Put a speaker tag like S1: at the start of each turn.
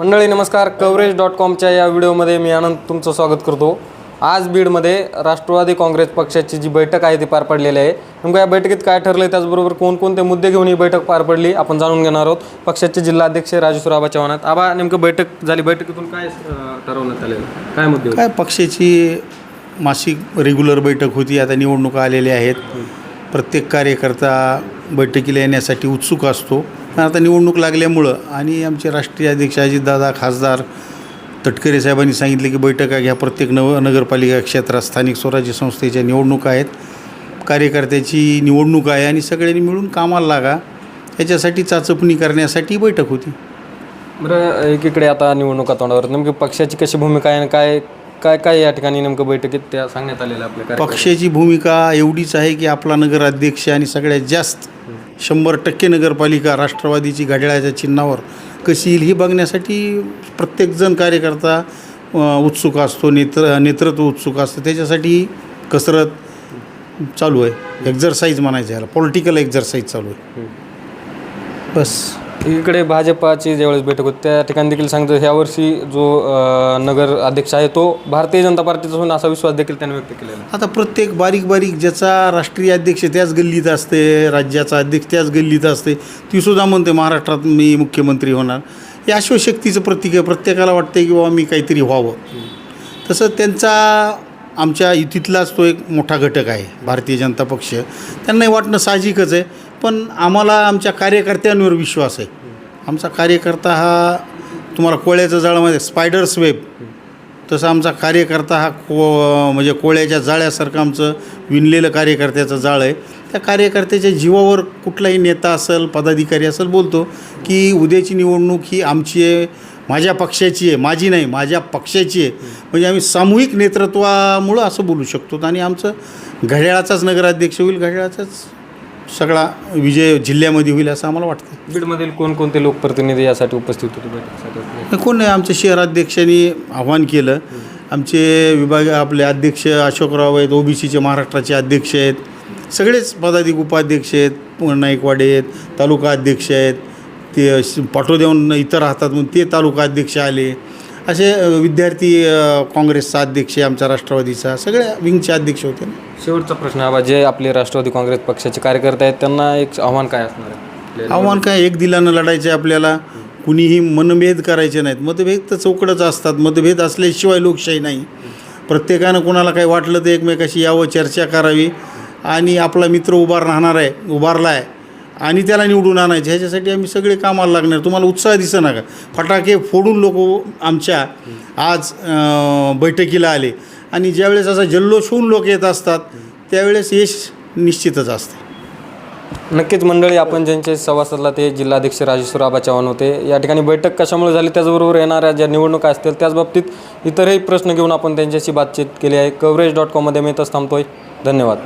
S1: मंडळी नमस्कार. Coverage dot कॉमच्या या व्हिडिओमध्ये मी आनंद तुमचं स्वागत करतो. आज बीडमध्ये राष्ट्रवादी काँग्रेस पक्षाची जी बैठक आहे ती पार पडलेली आहे. नेमकं या बैठकीत काय ठरलं आहे त्याचबरोबर कोणकोणते मुद्दे घेऊन ही बैठक पार पडली आपण जाणून घेणार आहोत. पक्षाचे जिल्हाध्यक्ष राजेश्वर आबा चव्हाणात आबा नेमकं बैठक झाली. बैठकीतून काय ठरवण्यात आलेलं? काय मुद्दे?
S2: काय पक्षाची मासिक रेग्युलर बैठक होती. आता निवडणुका आलेल्या आहेत. प्रत्येक कार्यकर्ता बैठकीला येण्यासाठी उत्सुक असतो. पण आता निवडणूक लागल्यामुळं आणि आमचे राष्ट्रीय अध्यक्ष अजितदादा खासदार तटकरे साहेबांनी सांगितले की बैठका घ्या. प्रत्येक नव नगरपालिका क्षेत्रात स्थानिक स्वराज्य संस्थेच्या निवडणुका आहेत. कार्यकर्त्याची निवडणूक आहे आणि सगळ्यांनी मिळून कामाला लागा. याच्यासाठी चाचपणी करण्यासाठी बैठक होती.
S1: बरं एकीकडे आता निवडणुका तोंडावर नेमकी पक्षाची कशी भूमिका आहे आणि काय काय काय या ठिकाणी नेमकं बैठकीत त्या सांगण्यात आलेलं आपल्या?
S2: पक्षाची भूमिका एवढीच आहे की आपला नगराध्यक्ष आणि सगळ्यात जास्त शंभर टक्के नगरपालिका राष्ट्रवादीची घड्याळाच्या चिन्हावर कशी येईल ही बघण्यासाठी प्रत्येकजण कार्यकर्ता उत्सुक असतो नेत्र नेतृत्व उत्सुक असतं. त्याच्यासाठी कसरत चालू आहे. एक्झरसाईज म्हणायचं याला. पॉलिटिकल एक्झरसाईज चालू आहे. बस.
S1: इकडे भाजपाची ज्यावेळेस बैठक होती त्या ठिकाणी देखील सांगतो ह्यावर्षी जो नगर अध्यक्ष आहे तो भारतीय जनता पार्टीचा होऊन असा विश्वास देखील त्याने व्यक्त केलेला
S2: आता प्रत्येक बारीक बारीक ज्याचा राष्ट्रीय अध्यक्ष त्याच गल्लीत असते राज्याचा अध्यक्ष त्याच गल्लीत असते ती सुद्धा म्हणते महाराष्ट्रात मी मुख्यमंत्री होणार. हे अश्वशक्तीचं प्रतीक आहे प्रत्येकाला वाटतं की बाबा मी काहीतरी व्हावं. तसं त्यांचा आमच्या युतीतलाच तो एक मोठा घटक आहे भारतीय जनता पक्ष. त्यांनाही वाटणं साहजिकच आहे. पण आम्हाला आमच्या कार्यकर्त्यांवर विश्वास आहे. आमचा कार्यकर्ता हा तुम्हाला कोळ्याच्या जाळामध्ये स्पायडर्स वेब तसं आमचा कार्यकर्ता हा को म्हणजे कोळ्याच्या जाळ्यासारखं आमचं विणलेलं कार्यकर्त्याचं जाळं आहे. त्या कार्यकर्त्याच्या जीवावर कुठलाही नेता असेल पदाधिकारी असेल बोलतो की उद्याची निवडणूक ही आमची आहे माझ्या पक्षाची आहे माझी नाही माझ्या पक्षाची आहे. म्हणजे आम्ही सामूहिक नेतृत्वामुळं असं बोलू शकतो आणि आमचं घड्याळाचाच नगराध्यक्ष होईल घड्याळाचाच सगळा विजय जिल्ह्यामध्ये होईल असं आम्हाला वाटतं.
S1: बीडमधील कोणकोणते लोकप्रतिनिधी यासाठी उपस्थित होते बैठकीसाठी?
S2: कोण नाही आमच्या शहराध्यक्षांनी आव्हान केलं. आमचे विभाग आपले अध्यक्ष अशोकराव आहेत ओबीसीचे महाराष्ट्राचे अध्यक्ष आहेत. सगळेच पदाधिक उपाध्यक्ष आहेत नाईकवाडे आहेत तालुका अध्यक्ष आहेत. ते श- इतर राहतात म्हणून ते तालुका अध्यक्ष आले. असे विद्यार्थी काँग्रेसचा अध्यक्ष आहे आमचा राष्ट्रवादीचा सगळ्या विंगचे अध्यक्ष होते ना.
S1: शेवटचा प्रश्न हा बा, जे आपले राष्ट्रवादी काँग्रेस पक्षाचे कार्यकर्ते आहेत त्यांना एक आव्हान काय असणार आहे?
S2: आव्हान काय एक दिलानं लढायचं आहे आपल्याला कुणीही मनभेद करायचे नाहीत. मतभेद तर चौकडच असतात. मतभेद असल्याशिवाय लोकशाही नाही. प्रत्येकानं कोणाला काही वाटलं तर एकमेकाशी यावं चर्चा करावी. आणि आपला मित्र उभार राहणार आहे उभारला आहे. आणि त्याला निवडून आणायचे. ह्याच्यासाठी आम्ही सगळे कामाला लागणार तुम्हाला उत्साह दिसं ना का? फटाके फोडून लोक आमच्या आज बैठकीला आले. आणि ज्यावेळेस असा जल्लोष होऊन लोक येत असतात त्यावेळेस यश निश्चितच असतं.
S1: नक्कीच मंडळी आपण ज्यांचे सभासदला ते जिल्हाध्यक्ष राजेश्वर आबा चव्हाण होते या ठिकाणी बैठक कशामुळे झाली त्याचबरोबर येणाऱ्या ज्या निवडणुका असतील त्याच बाबतीत इतरही प्रश्न घेऊन आपण त्यांच्याशी बातचीत केली आहे. कवरेज डॉट कॉममध्ये मी इथंच थांबतोय. धन्यवाद.